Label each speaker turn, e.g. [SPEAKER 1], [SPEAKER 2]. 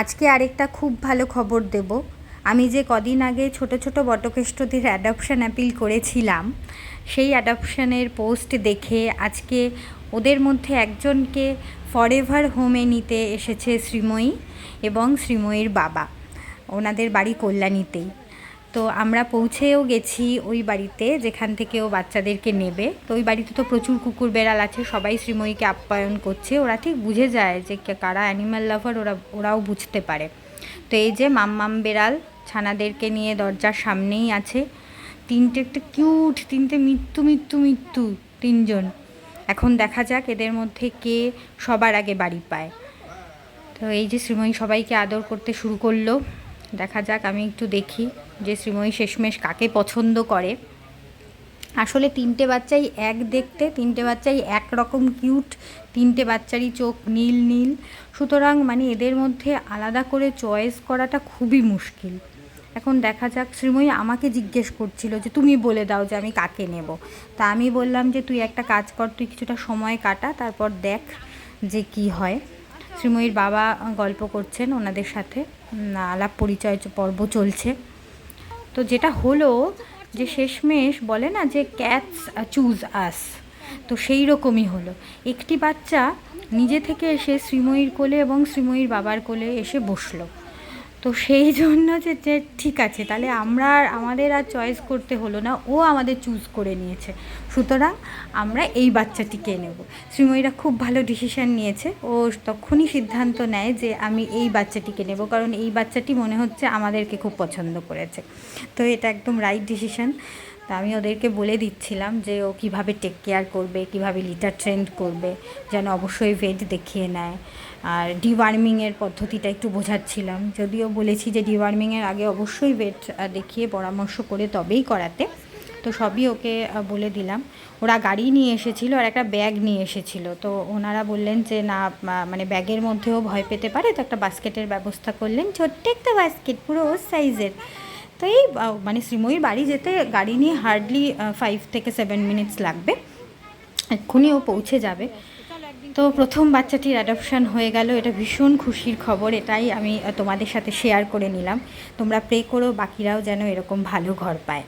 [SPEAKER 1] আজকে আরেকটা খুব ভালো খবর দেব। আমি যে কদিন আগে ছোট ছোট বটকেষ্টদের অ্যাডপশান অ্যাপিল করেছিলাম, সেই অ্যাডপশানের পোস্ট দেখে আজকে ওদের মধ্যে একজনকে ফরেভার হোমে নিতে এসেছে শ্রীময়ী এবং শ্রীময়ীর বাবা। ওনাদের বাড়ি কল্যাণীতেই। তো আমরা পৌঁছেও গেছি ওই বাড়িতে, যেখান থেকে ও বাচ্চাদেরকে নেবে। তো ওই বাড়িতে তো প্রচুর কুকুর বেড়াল আছে, সবাই শ্রীময়ীকে আপ্যায়ন করছে। ওরা ঠিক বুঝে যায় যে কারা অ্যানিম্যাল লাভার ওরা, ওরাও বুঝতে পারে। তো এই যে মাম্মাম বেড়াল, ছানাদেরকে নিয়ে দরজার সামনেই আছে। তিনটে একটা কিউট তিনটে মৃত্যু মৃত্যু মৃত্যু তিনজন। এখন দেখা যাক এদের মধ্যে কে সবার আগে বাড়ি পায়। তো এই যে শ্রীময়ী সবাইকে আদর করতে শুরু করল। দেখা যাক, আমি একটু দেখি। যে শ্রীময়ী শেষমেশ কাকে পছন্দ করে? আসলে তিনটে বাচ্চাই এক দেখতে, তিনটে বাচ্চাই একরকম কিউট তিনটে বাচ্চারই চোখ নীল নীল। সুতরাং মানে এদের মধ্যে আলাদা করে চয়েস করাটা খুবই মুশকিল। এখন দেখা যাক, শ্রীময়ী আমাকে জিজ্ঞেস করছিল যে তুমি বলে দাও যে আমি কাকে নেব। তা আমি বললাম যে তুই একটা কাজ কর, তুই কিছুটা সময় কাটা, তারপর দেখ যে কি হয়। শ্রীময়ীর বাবা গল্প করছেন ওনাদের সাথে। আলাপ পরিচয় পর্ব চলছে। তো যেটা হলো যে শেষমেশ বলে না যে ক্যাটস চুজ আস তো সেই রকমই হলো। একটি বাচ্চা নিজে থেকে এসে শ্রীময়ীর কোলে এবং শ্রীময়ীর বাবার কোলে এসে বসল। তো সেই জন্য যে ঠিক আছে, তাহলে আমরা আর আমাদের আর চয়েস করতে হলো না, ও আমাদের চুজ করে নিয়েছে। সুতরাং আমরা এই বাচ্চাটিকে নেব। শ্রীময়ীরা খুব ভালো ডিসিশান নিয়েছে। ও তখনই সিদ্ধান্ত নেয় যে আমি এই বাচ্চাটিকে নেব, কারণ এই বাচ্চাটি মনে হচ্ছে আমাদেরকে খুব পছন্দ করেছে। তো এটা একদম রাইট ডিসিশন তা আমি ওদেরকে বলে দিচ্ছিলাম যে ও কীভাবে টেক কেয়ার করবে, কীভাবে লিটার ট্রেন্ড করবে, যেন অবশ্যই ভেট দেখিয়ে নেয়। আর ডিওয়ার্মিংয়ের পদ্ধতিটা একটু বোঝাচ্ছিলাম। যদিও বলেছি যে ডিওয়ার্মিংয়ের আগে অবশ্যই ভেট দেখিয়ে পরামর্শ করে তবেই করাতে। তো সবই ওকে বলে দিলাম। ওরা গাড়ি নিয়ে এসেছিল আর একটা ব্যাগ নিয়ে এসেছিল। তো ওনারা বললেন যে, না মানে ব্যাগের মধ্যেও ভয় পেতে পারে। তো একটা বাস্কেটের ব্যবস্থা করলেন। ছোট্ট একটা বাস্কেট পুরো ওর সাইজের তো এই মানে শ্রীময়ীর বাড়ি যেতে গাড়ি নিয়ে হার্ডলি ফাইভ থেকে সেভেন মিনিটস লাগবে। এক্ষুনি ও পৌঁছে যাবে। তো প্রথম বাচ্চাটির অ্যাডাপশান হয়ে গেল। এটা ভীষণ খুশির খবর। এটাই আমি তোমাদের সাথে শেয়ার করে নিলাম। তোমরা প্রে করো, বাকিরাও যেন এরকম ভালো ঘর পায়।